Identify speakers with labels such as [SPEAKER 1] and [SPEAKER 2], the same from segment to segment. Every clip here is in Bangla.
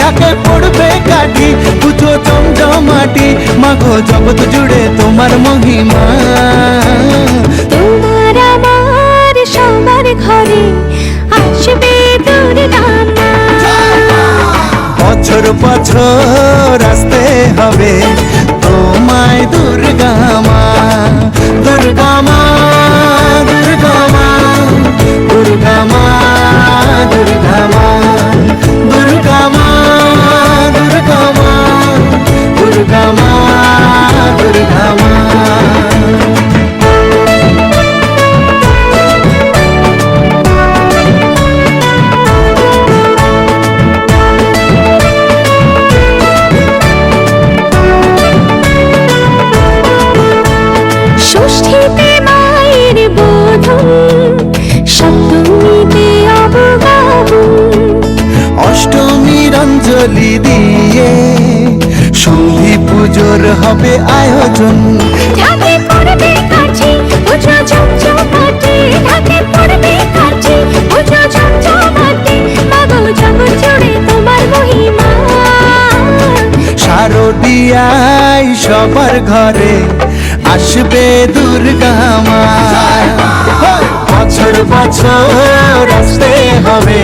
[SPEAKER 1] ঢাকে পড়বে কাঠি পুজো জমজমাটি মাঘ জগৎ জুড়ে তোমার মহিমা।
[SPEAKER 2] তোমার আমার সবার ঘরে আসবে
[SPEAKER 1] বছর বছর আসতে হবে। হবে আয়োজন।
[SPEAKER 2] ঢাকে পড়বে কাছে পুজো চমচমাটি ঢাকে পড়বে কাছে পুজো চমচমাটি মাগো জগৎ জুড়ে তোমার মহিমা।
[SPEAKER 1] শারদিয়ায় সবার ঘরে আসবে দুর্গা মা। বছর বছর আসতে হবে।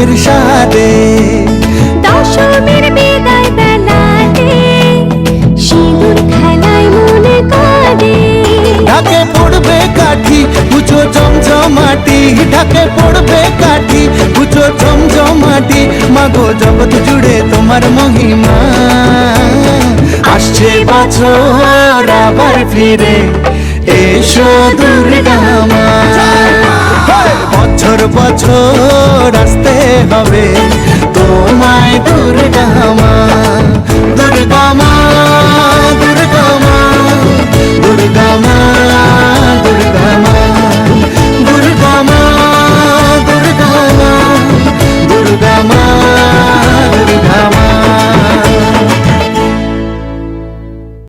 [SPEAKER 1] সুখের সাদে।
[SPEAKER 2] দশমীর বিদায় বেলাতে সিঁদুর খেলায় মনে
[SPEAKER 1] ঢাকে পড়বে কাঠি পুজো জমজমাটি। ঢাকে পড়বে কাঠি পুজো জমজমাটি। মাগো জগৎ জুড়ে তোমার মহিমা। আসছে বছর আবার ফিরে এসো দুর্গা মা বছর বছর আসতে হবে। দুর্গা